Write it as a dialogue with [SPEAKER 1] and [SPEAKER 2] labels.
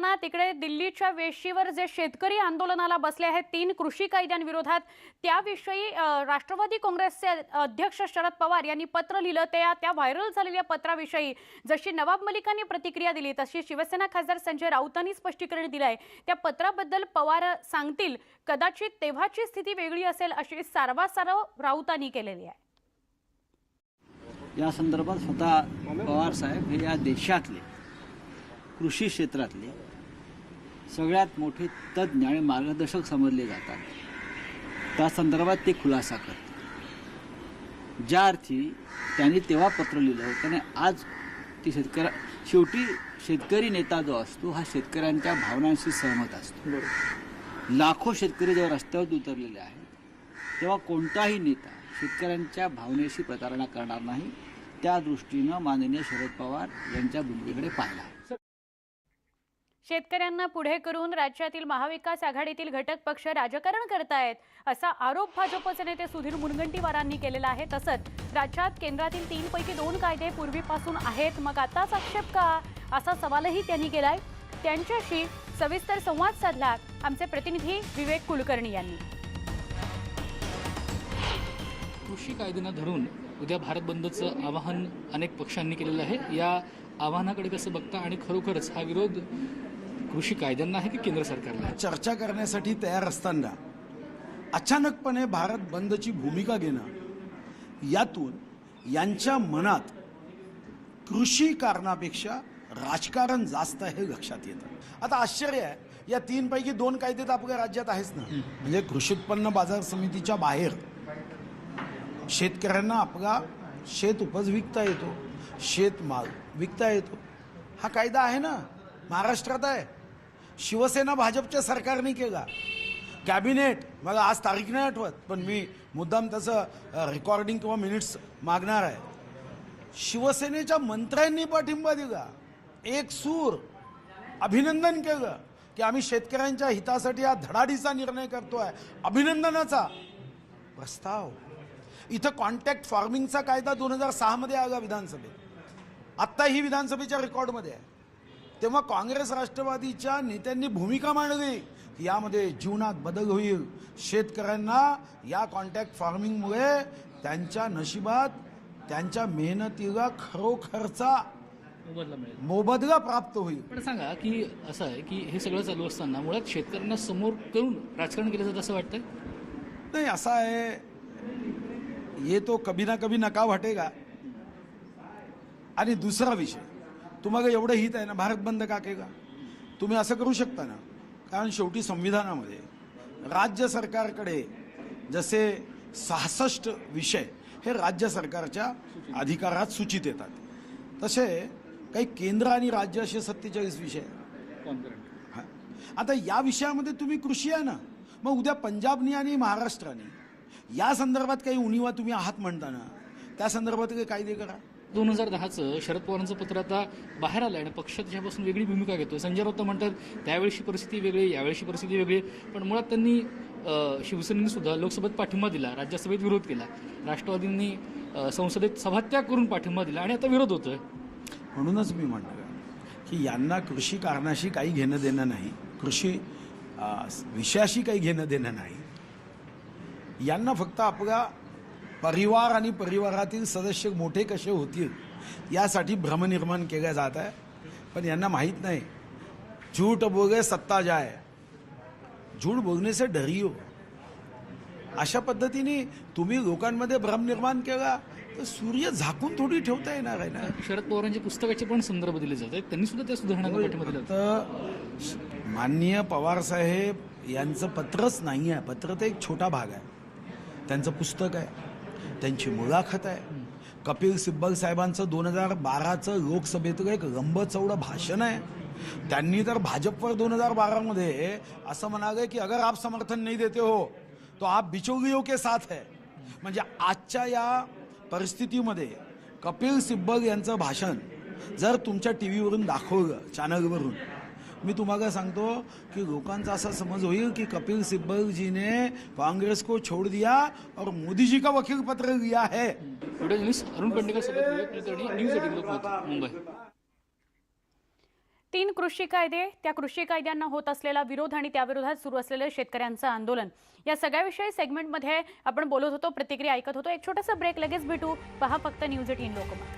[SPEAKER 1] असताना तिकडे दिल्लीच्या वेशीवर जे शेतकरी आंदोलनाला बसले आहेत तीन कृषी कायद्यांविरोधात त्याविषयी राष्ट्रवादी काँग्रेसचे अध्यक्ष शरद पवार यांनी पत्र लिहिलं. त्या त्या व्हायरल झालेल्या पत्राविषयी जशी नवाब मलिकांनी प्रतिक्रिया दिली तशी शिवसेना खासदार संजय राऊतांनी स्पष्टीकरण दिलंय. त्या पत्राबद्दल पवार सांगतील कदाचित तेव्हाची स्थिती वेगळी असेल अशी सारवासारव राऊतांनी केलेली आहे.
[SPEAKER 2] या संदर्भात स्वतः पवार साहेब हे या देशातले कृषी क्षेत्रातले सगळ्यात मोठे तज्ज्ञ आणि मार्गदर्शक समजले जातात. त्या संदर्भात ते खुलासा करतात. ज्या अर्थी त्यांनी तेव्हा पत्र लिहिलं त्याने आज ती शेतकऱ्या शेवटी शेतकरी नेता जो असतो हा शेतकऱ्यांच्या भावनांशी सहमत असतो. लाखो शेतकरी जेव्हा रस्त्यावर उतरलेले आहेत तेव्हा कोणताही नेता शेतकऱ्यांच्या भावनेशी प्रतारणा करणार नाही. त्या दृष्टीनं माननीय शरद पवार यांच्या भूमिकेकडे पाहिला
[SPEAKER 1] शेतकऱ्यांना पुढे करून राज्यातील महाविकास आघाडीतील घटक पक्ष राजकारण करतायत असा आरोप भाजपचे नेते सुधीर मुनगंटीवारांनी केलेला आहे. तसंच राज्यात केंद्रातील तीनपैकी दोन कायदे पूर्वीपासून आहेत. मग आताच आक्षेप का? असा सवालही त्यांनी केलाय. त्यांच्याशी सविस्तर संवाद साधला आमचे प्रतिनिधी विवेक कुलकर्णी यांनी.
[SPEAKER 3] कृषी कायद्यांना धरून उद्या भारत बंदचं आवाहन अनेक पक्षांनी केलेलं आहे. या आव्हानाकडे कसं बघता आणि खरोखरच हा विरोध कृषी कायद्यांना आहे की केंद्र सरकारला
[SPEAKER 4] चर्चा करण्यासाठी तयार असताना अचानकपणे भारत बंदची भूमिका घेणं यातून यांच्या मनात कृषी कारणापेक्षा राजकारण जास्त हे लक्षात येतं. आता आश्चर्य आहे या तीनपैकी दोन कायदे तर आपल्या राज्यात आहेच ना. म्हणजे कृषी उत्पन्न बाजार समितीच्या बाहेर शेतकऱ्यांना आपला शेत उपज विकता येतो शेतमाल विकता येतो. हा कायदा आहे ना महाराष्ट्रात आहे. शिवसेना भाजपच्या सरकारने केला. कॅबिनेट मला आज तारीख नाही आठवत पण मी मुद्दाम त्याचं रेकॉर्डिंग किंवा मिनिट्स मागणार आहे. शिवसेनेच्या मंत्र्यांनी पाठिंबा दिला. एक सूर अभिनंदन केलं की आम्ही शेतकऱ्यांच्या हितासाठी हा धडाडीचा निर्णय करतोय. अभिनंदनाचा प्रस्ताव. इथं कॉन्टॅक्ट फार्मिंगचा कायदा दोन हजार सहामध्ये आला विधानसभेत. आत्ता ही विधानसभेच्या रेकॉर्डमध्ये आहे. तेव्हा काँग्रेस राष्ट्रवादीच्या नेत्यांनी भूमिका मांडली. की यामध्ये जीवनात बदल होईल. शेतकऱ्यांना या कॉन्टॅक्ट फार्मिंगमुळे त्यांच्या नशिबात त्यांच्या मेहनतीला खरोखरचा
[SPEAKER 3] मोबदला
[SPEAKER 4] प्राप्त होईल.
[SPEAKER 3] पण सांगा की असं आहे की हे सगळं चालू असताना मुळात शेतकऱ्यांना समोर करून राजकारण केलं जातं असं वाटतंय?
[SPEAKER 4] नहीं ऐसा है ये तो कभी ना कभी नका वाटेगा आणि दुसरा विषय. तुम्हाला एवढं हित आहे ना भारत बंद का? केला तुम्ही असं करू शकता ना? कारण शेवटी संविधानामध्ये राज्य सरकारकडे जसे सहासष्ट विषय हे राज्य सरकारच्या अधिकारात सूचित येतात. तसे काही केंद्र आणि राज्य असे सत्तेचाळीस विषय आहेत. आता या विषयामध्ये तुम्ही कृषी आहे ना? मग उद्या पंजाबनी आणि महाराष्ट्राने या संदर्भात काही उणीवा तुम्ही आहात म्हणताना त्या संदर्भात काही कायदे करा.
[SPEAKER 3] दोन हजार दहाचं शरद पवारांचं पत्र आता बाहेर आलं आणि पक्ष त्याच्यापासून वेगळी भूमिका घेतो संजय राऊत म्हणतात त्यावेळेची परिस्थिती वेगळी यावेळेची परिस्थिती वेगळी. आहे. पण मुळात त्यांनी शिवसेनेने सुद्धा लोकसभेत पाठिंबा दिला राज्यसभेत विरोध केला. राष्ट्रवादींनी संसदेत सभात्याग करून पाठिंबा दिला आणि आता विरोध होतोय.
[SPEAKER 4] म्हणूनच मी म्हणतो की यांना कृषी कारणाशी काही घेणं देणं नाही कृषी विषयाशी काही घेणं देणं नाही. यांना फक्त आपला परिवार आणि परिवारातील सदस्य मोठे कसे होतील यासाठी भ्रम निर्माण केला जात आहे. पण यांना माहीत नाही. झूठ बोगे सत्ता जाय. झूठ बोलणे से डरियो अशा पद्धतीने तुम्ही लोकांमध्ये भ्रम निर्माण केला तर सूर्य झाकून थोडी ठेवता येणार आहे ना?
[SPEAKER 3] शरद पवारांच्या पुस्तकाचे पण संदर्भ दिले जात आहेत. त्यांनी सुद्धा त्या होता.
[SPEAKER 4] तर माननीय पवारसाहेब यांचं पत्रच नाही आहे पत्र तर एक छोटा भाग आहे. त्यांचं पुस्तक आहे. त्यांची मुलाखत आहे. कपिल सिब्बल साहेबांचं दोन हजार बाराचं लोकसभेतलं एक लंबचौडं भाषण आहे. त्यांनी तर भाजपवर दोन हजार बारामध्ये असं म्हणाले की अगर आप समर्थन नाही देते हो तो आप बिचौलियों के साथ है. म्हणजे आजच्या या परिस्थितीमध्ये कपिल सिब्बल यांचं भाषण जर तुमच्या टी व्हीवरून दाखवलं चॅनलवरून मी तुम्हाला सांगतो की लोकांचा असा समज होईल की कपिल सिब्बल जी ने कांग्रेस को छोड़ दिया और मोदी जी का वकील पत्र लिया है.
[SPEAKER 3] अरुण मुंबई.
[SPEAKER 1] तीन कृषी कायदे त्या कृषी कायद्यांना होत असलेला विरोध आणि त्याविरोधात सुरू असलेलं शेतकऱ्यांचं आंदोलन. या सगळ्याविषयी सेगमेंटमध्ये आपण बोलत होतो प्रतिक्रिया ऐकत होतो. एक छोटासा ब्रेक लगेच भेटू. पहा फक्त न्यूज एटीन लोकमत.